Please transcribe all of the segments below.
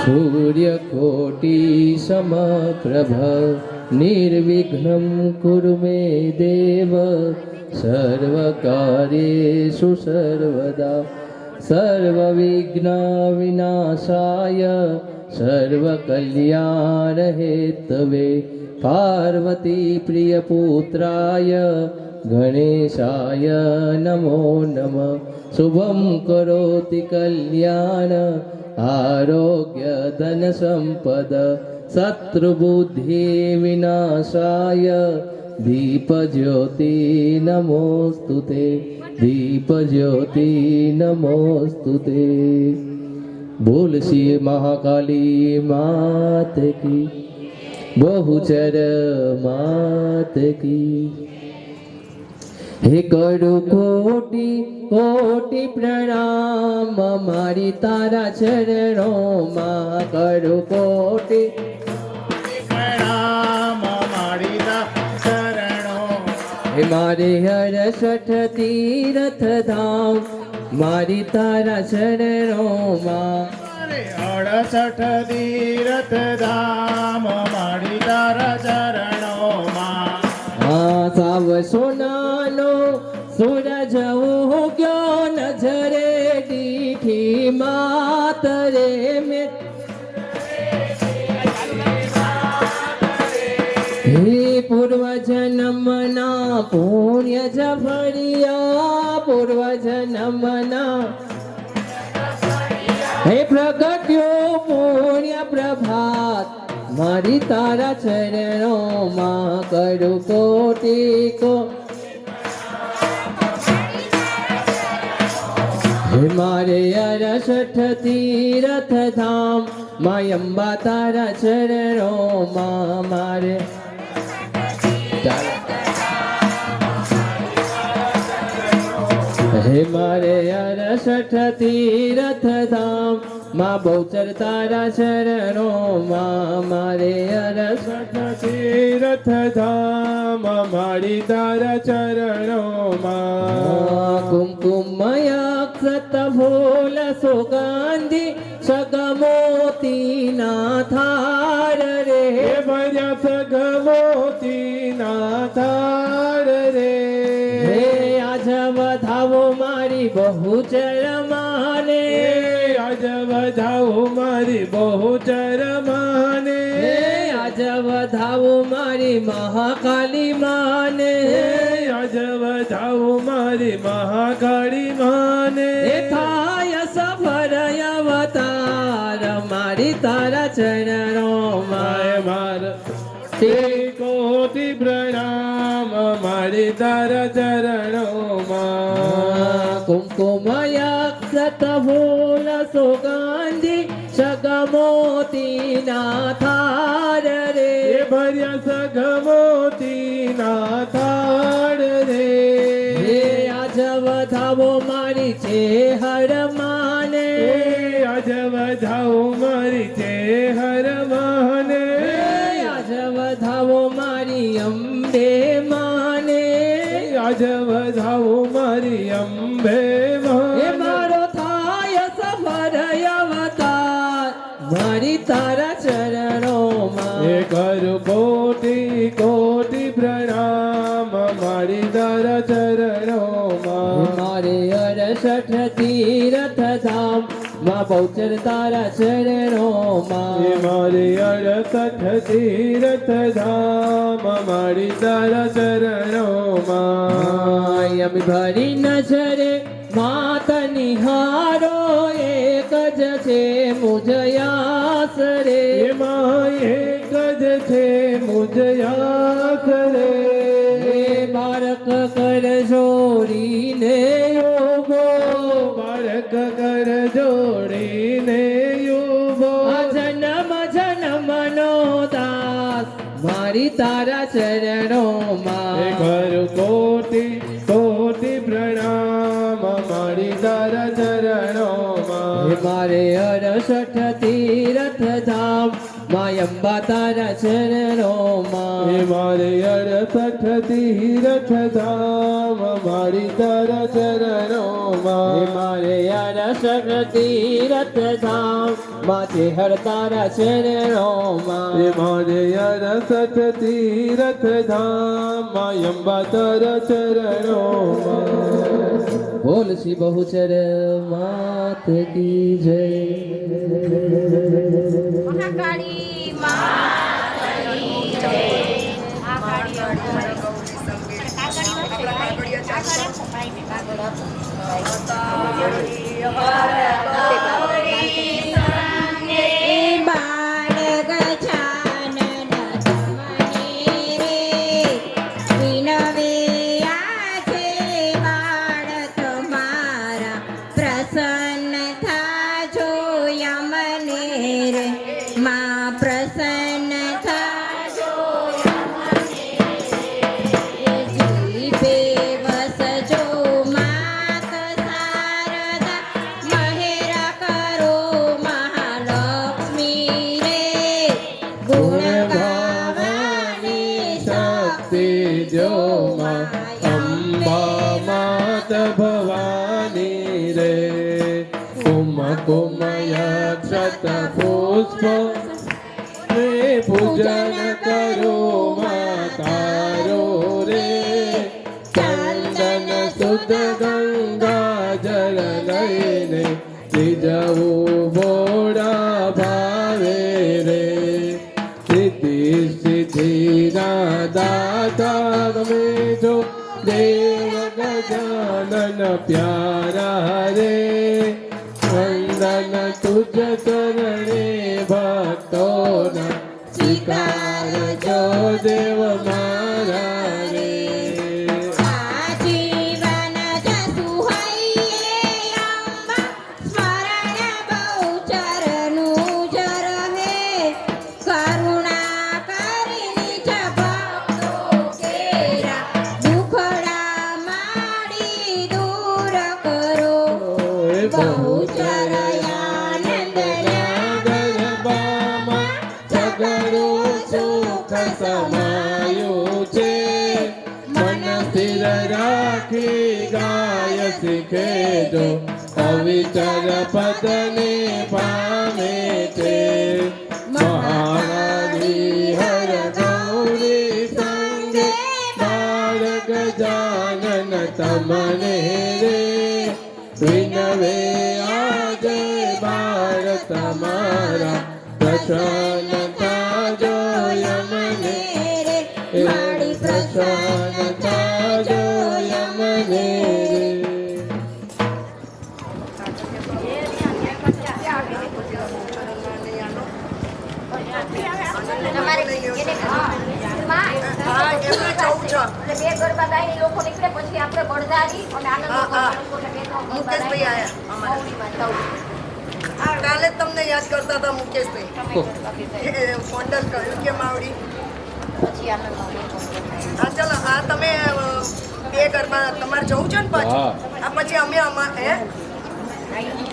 सूर्यकोटि समप्रभ निर्विघ्नं कुरु मे देव सर्वकार्येषु सर्वदा सर्वविघ्नविनाशाय सर्वकल्याणहेतवे पार्वतीप्रियपुत्राय गणेशाय नमो नमः शुभं करोति कल्याण आरोग्यधनसम्पद शत्रुबुद्धिविनाशाय दीपज्योति नमोऽस्तु ते दीपज्योति नमोऽस्तु ते। बोल श्री महाकाली मात की बहुचर मात की હે કરું કોટી કોટી પ્રણામ મારી તારા ચરણોમાં કરું કોટી. પ્રણામ મારી દા શરણો હે હર સઠ તીરથ ધામ મારી તારા ચરણોમાં. મારે સઠ તીરથ ધામ મારી તારા ચરણોમાં. તારા ચરણોમાં કરું કોટી કો. મારે અરસઠ તીરથ ધામ માયંબા તારા ચરણોમાં મારે. હે મારે અરસઠ તીરથ ધામ માં બહુચર તારા ચરણો માં મારે અરસઠ તીરથ ધામ મારી તારા ચરણોમાં કુમકુમયક્ષત ફૂલ સુગંધી સગમોતી ના થાર રે. ભર્યા સગમોતી ના થાર રે. હે આજ વધાવો મારી બહુચર માને આજ વધાવો મારી બહુ ચરમાને. આજ વધાવો મારી મહાકાલી માને. આજ વધાવો મારી મહાકાળી માને. થાય સફર અવતાર મારી તારા ચરણો માય માર. કોટી પ્રણામ મારી તારા ચરણોમાં કુમકુમયા ફૂલ સુગંધી સગમોતી ના થાર રે ભર્યા સગમોતી ના થાર રે. હે આજ વધાવો મારી છે હર માં બહુચર તારા ચરણો ચરણોમાં મારી અડસઠ તીરથ ધામ મારી તારા ચરણોમાં યમ ભરી નજરે માત નિહારો એક જ છે મુજયાસ રે એમાં એક જ છે મુજયાસ રે બાળક કર જોડીને યોગો બાળક કર તારા ચરણોમાં. કરું કોટી કોટી પ્રણામ મારી તારા ચરણોમાં. મારે અરસઠ તીરથ ધામ. માં અંબા તારા હે ચરણોમાં મારે અડસઠ તીરથ ધામ મારી તારા હે ચરણોમાં મારે યાર શક્તિ રથ ધામ માથે હર તારા હે ચરણોમાં મારે અડસઠ તીરથ ધામ અંબા તારા ચરણોમાં બોલ શ્રી બહુચર માત કી જય. મહાકાળી ก็ได้ผมไปไหนบ้างก็ได้ผมไปก็ต้ શક્તિ જો માં અંબા માત ભવાની રે કુમ કુમય ક્ષત પુષ્પ પૂજન ગજાનન પ્યારા રે વંદન તુજ ચરણે ભક્તોના સ્વીકાર જો દેવ અવિચર પદને પામે છે મહારાજી હર ગૌરી સંગે બાળક જાનન તમને રે વિનવે આજે બાળ તમારા પ્રસન્નતા માં બે ગરબા ગાઈને લોકો નીકળે પછી આપણે બળદારી અને આનંદ કાલે જ તમને યાદ કરતા હતા મુકેશભાઈ. ફોન્ડલ કર્યું કે માવડી? પછી આનંદ હા ચાલો હા તમે બે ગરબા તમારે જવું છે ને પાછું? આ પછી અમે અમારે હે?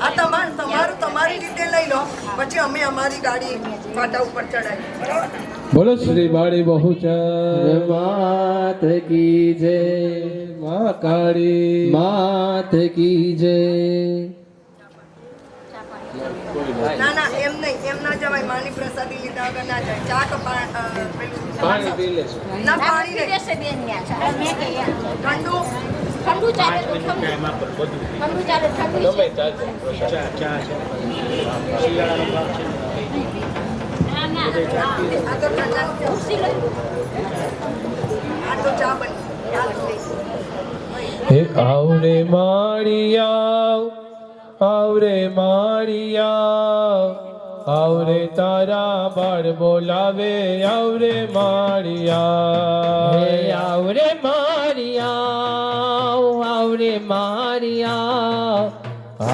આ તમાર તમારું તમારી રીતે લઈ લો. પછી અમે અમારી ગાડી ફાટા ઉપર ચડાવી બરાબર? બોલો શ્રી બાળી બહુચર. માત કી જય. મા કાળી. માત કી જય. ના ના એમ નહીં એમ ના જવાય. માની પ્રસાદી લીધા વગર ના જાય ચા પેલું પાણી પી લેશું ના પાણી દેશે બેન. મેં કે. ઠંડુ? ઠંડુ ચાલે તો ઠંડુ. ઠંડુ ચાલે ઠંડુ તો લો. તો ચા નહીં હે, આવરે માળિયા આવરે માળિયા આવરે તારા બાળ બોલાવે, આવરે માળિયા આવરે મારિયા આવરે મારિયા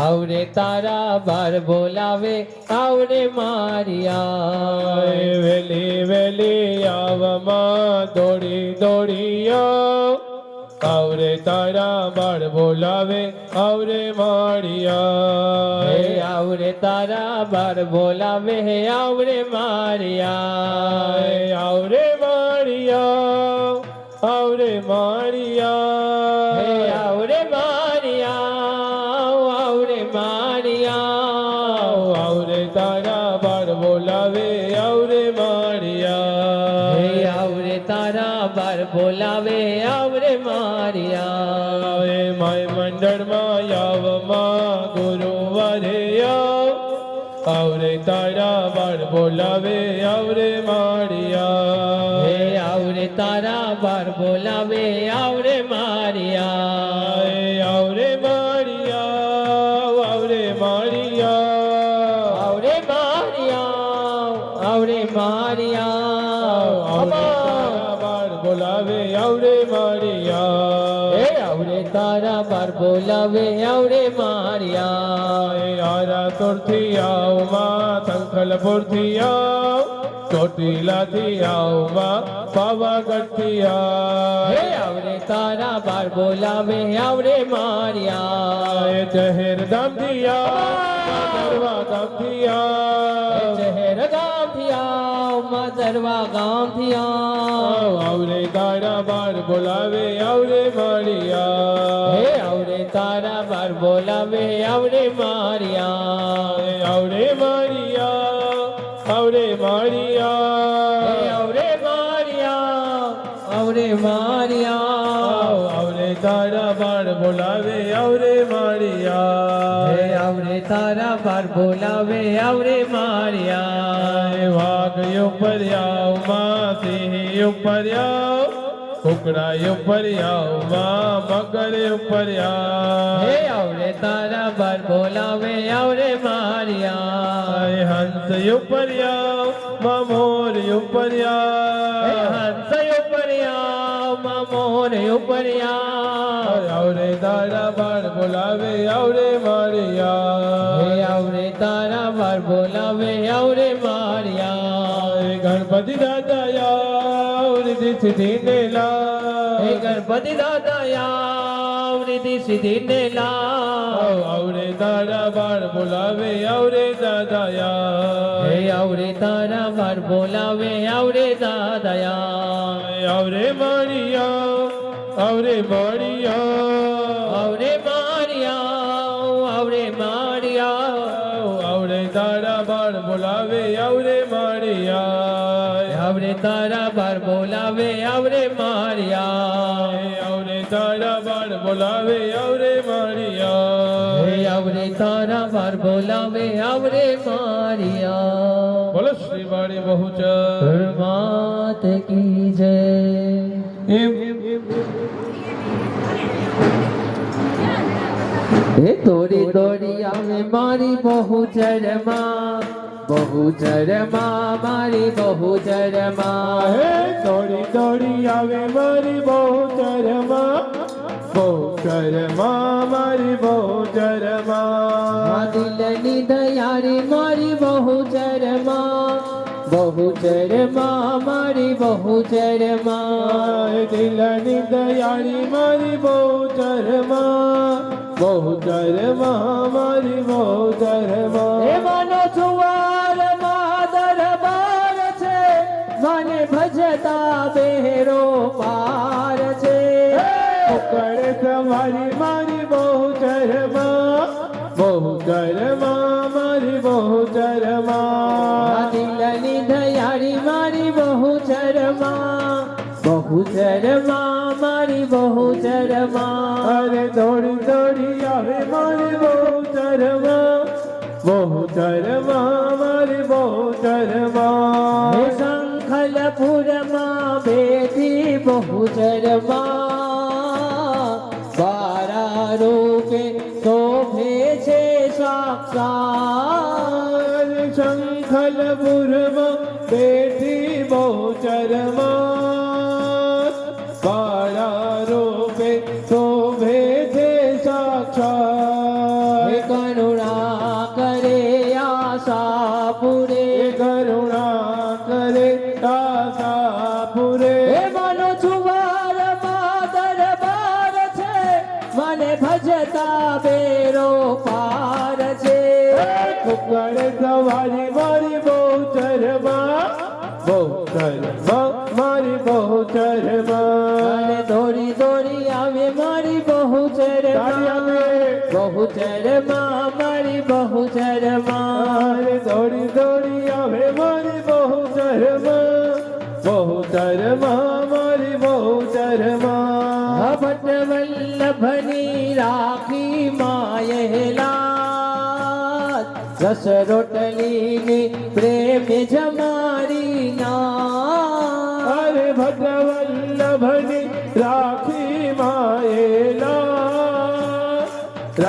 આવરે તારા બાર બોલાવે આવરે મારિયા વેલી વેલી આવમાં દોડી દોડીયો આવરે તારા બાળ બોલાવે આવરે મારિયા આવરે તારા બાળ બોલાવે હે આવરે મારિયા આવરે મારિયા આવરે માળિયા મંડળમાં યાવમાં ગુરુવારે આવ. આવરે તારા બાળ બોલાવે, આવરે માળિયા હે આવરે તારા બાળ બોલાવે, આવરે મારિયા બોલાવે આવડે મારિયા આરા તોરથી આવમાં સંખલપુરથી આવ. ચોટીલાથી આવમાં પાવાગઢથી હે આવ આવરે તારા બાર બોલાવે આવડે મારિયા જહેર ધામથી આવવા ધામથી આવ શહેર ગામથી આવ. મદરવા ગામથી આવ આવરે તારા બાર બોલાવે આવરે માળિયા તારા બાર બોલાવે આવડે મારિયા આવડે મારિયા આવડે મારિયા આવડે મારિયા આવડે મારિયા આવડે તારા બાર બોલાવે આવડે મારિયા. આવડે તારા બાર બોલાવે આવડે મારિયા. વાઘ ઉપર આવમાં સિંહ ઉપર આવ કુકડા ઉપર આવમાં મગર ઉપર હે આવ આવરે તારા બાર બોલાવે આવરે મારિયા. હંસ ઉપર મોર ઉપર હે હંસ ઉપર મોર ઉપર આવ આવરે તારા બાર બોલાવે આવરે હે માળિયા આવરે તારા બાર બોલાવે આવરે મારિયા. ગણપતિ દાદા સિદ્ધિ ને હે લાવ ગણપતિ દાદા આવ રીતિ સિદ્ધિ ને લાવ આવરે તારા બાર બોલાવે આવરે દાદા હે આવરે તારા બાર બોલાવે આવરે દાદયા. આવરે મારિયા આવરે મારિયા આવરે મારિયા આવરે મારિયા આવરે તારા બાર બોલાવે આવરે આવરે તારા બાર બોલાવે આવરે મારિયા આવરે તારા બાર બોલાવે આવરે માળિયા હે આવરે તારા બાર બોલાવે આવરે મારિયા બોલો શ્રી વાળી બહુચર માત કી જય હે દોડી દોડી આવે મારી બહુ ચરમાં બહુ ચરમાં મારી બહુ ચરમાં હે દોડી દોડી આવે મારી બહુ ચરમાં બહુ ચરમાં મારી બહુ ચરમાં દિલની દયારી મારી બહુ ચરમાં બહુ ચરમાં મારી બહુ ચરમાં દિલની દયાળી મારી બહુ ચરમાં બહુ ચરમાં મારી બહુ એ ચરમાં માનો છુવાર ભજતા બેરો પાર છે ઉકળે તમારી મારી બહુ ચરમાં બહુ ચરમાં મારી બહુ ચરમાં દિલની દયાળી મારી બહુ ચરમાં બહુ ચરમાં મારી બહુ ચરમાં અરે દોડી દોડી આવે મારી બહુ ચરમાં બહુ ચરમાં મારી બહુ હે ચરમાં શંખલપુરમાં બેદી બહુ સારા રૂપે શોભે છે સાક્ષાત પૂર્વ બેઠી બહુ ચરમાં દોરી દોરી આવે મારી બહુ ચરમાં. બહુ ચરમાં મારી બહુ ચરમાં દોરી દોરી આવે મારી બહુ ચરમાં બહુ ચરમાં મારી બહુ ચરમાં ભટ વલ્લભની રાખી માયેલા રસ રોટલીની પ્રેમ જમારી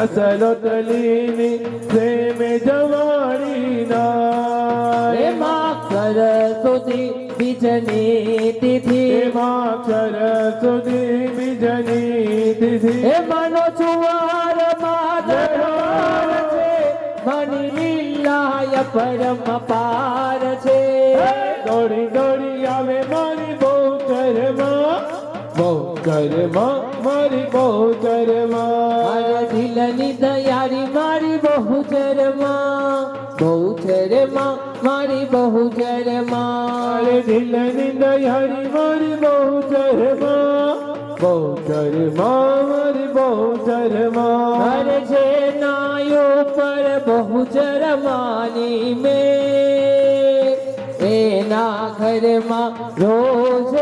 રસ લોટલીની પ્રેમ જવાણી ના એમાં કર સુધી બીજની તિથિ. એમાં ક્ષર સુધી બીજની તિથિ. એ મનો છુવાર માદર છે. મની લીલાય પરમ પાર છે. દોડી દોડી આવે મારી બહુ ચરમાં બહુ ચરમાં મારી બહુ ચરમાં દિલની દયારી મારી બહુ ચરમાં બહુ ચરમાં મારી બહુ ચરમાં અરે દિલની દયાળી મારી બહુ ચરમાં બહુ ચરમાં મારી બહુ ચરમાં હર જે નાયો પર બહુ ચરમાની મેં એના ઘરમાં રોજ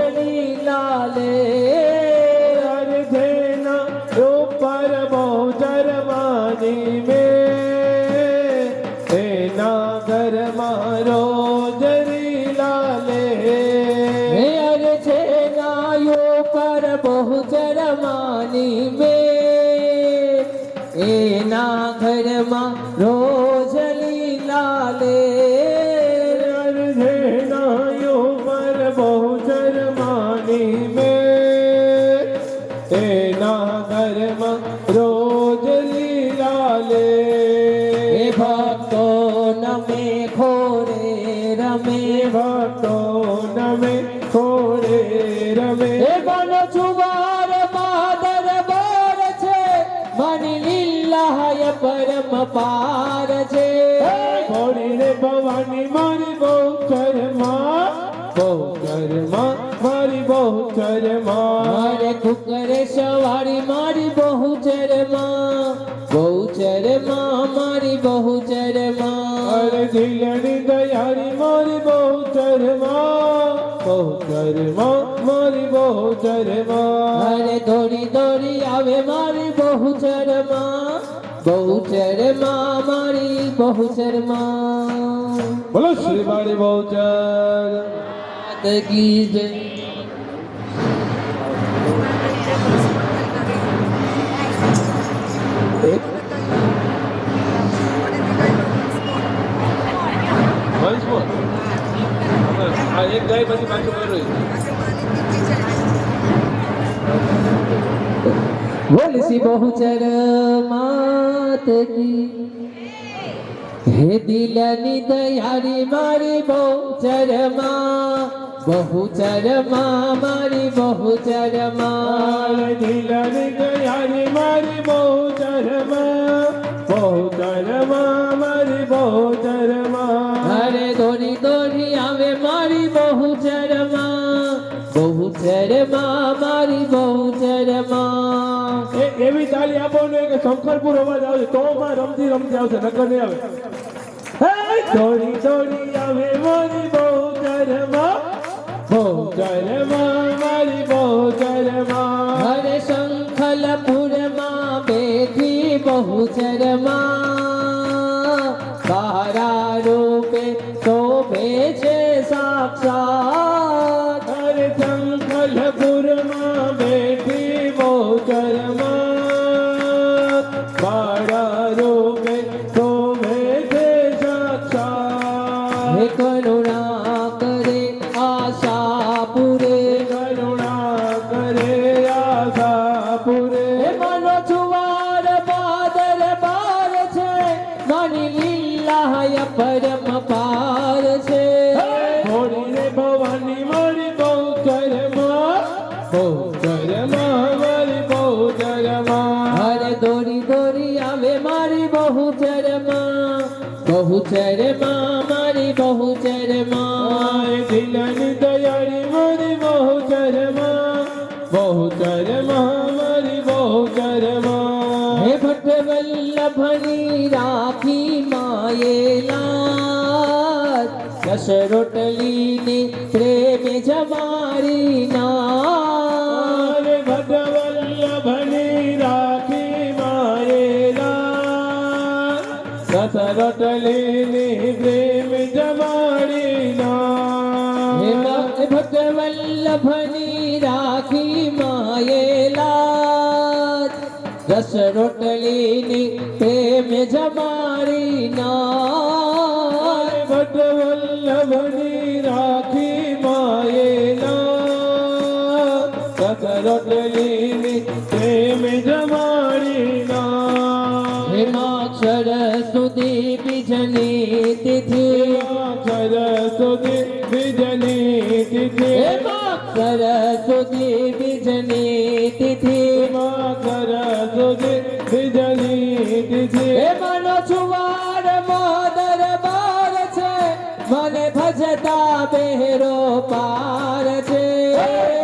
લાલે નમે ખોરે રમે ભક્તો નમે ખોરે રમે. એ મન છુવાર માદર બાર છે મન લીલાય પરમ પાર છે. ખોરે રે ભવાની મારી બહુ ચરમાં. બહુ ચરમાં મારી બહુ ચરમાં. મારે કુકરે સવારી મારી બહુ ચરમા. બહુ ચરમાં મારી બહુ ચરમાં. અરે દિલની દયાળી મારી બહુ ચરમાં બહુ ચરમાં મારી બહુ ચરમાં અરે દોડી દોડી આવે મારી બહુ ચરમાં બહુ ચરમાં મારી બહુ ચરમાં બોલો શ્રી મારી બહુ ચર કી વંશ બોલ. એક ગાય પછી પાછું કર્યું બોલ સી બહુચર માત કી હે દિલની દયારી મારી બહુચરમાં. બહુચરમાં મારી બહુચરમાં. દિલની દયાળી મારી બહુ ચરમાં બહુ ચરમાં મારી બહુ ચરમાં અરે દોરી દોડી આવે મારી બહુચરમાં બહુચરમાં મારી બહુચરમાં એ એવી તાલી આપો ને કે શંકરપુર અવાજ આવશે. તો માં રમતી રમતી આવશે નકર નહીં આવે. દોરી દોરી આવે મારી બહુ ચરમાં. બહુ ચરમાં મારી બહુ ચરમાં. હરે શંખલપુરમાં બહુ બહુચરમાં શોભે છે સાક્ષાત ચરમાં બહુ આવે મારી બહુ ચરમાં બહુચરમાં મારી બહુચરમાં મારે દિલની દયાળી મારી બહુ ચરમાં બહુ ચરમાં મારી બહુ ચરમાં હે ભટ્ટ વલ્લભની રાખી માયેલા દસ રોટલીની પ્રેમ જમારી ના દસ રોટલીની પ્રેમ જમારી ના પાર છે.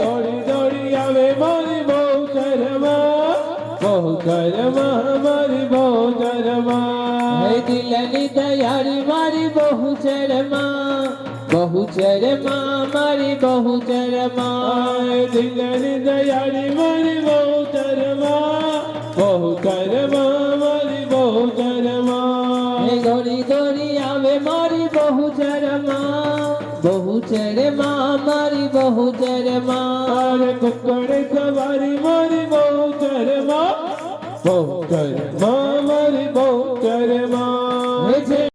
દોડી દોડી આવે મારી બહુ ચરમાં બહુ ચરમાં મારી બહુ ચરમાં હે દિલની દયાળી મારી બહુ ચરમાં બહુ ચરમા મારી બહુ ચરમાં દિલની દયાળી મારી બહુ ચરમાં બહુ ચરમાં બહુ માં મારી બહુ ચરમાં માં. કુકડે સવારી મારી બહુ ચરમાં બહુ ચરમાં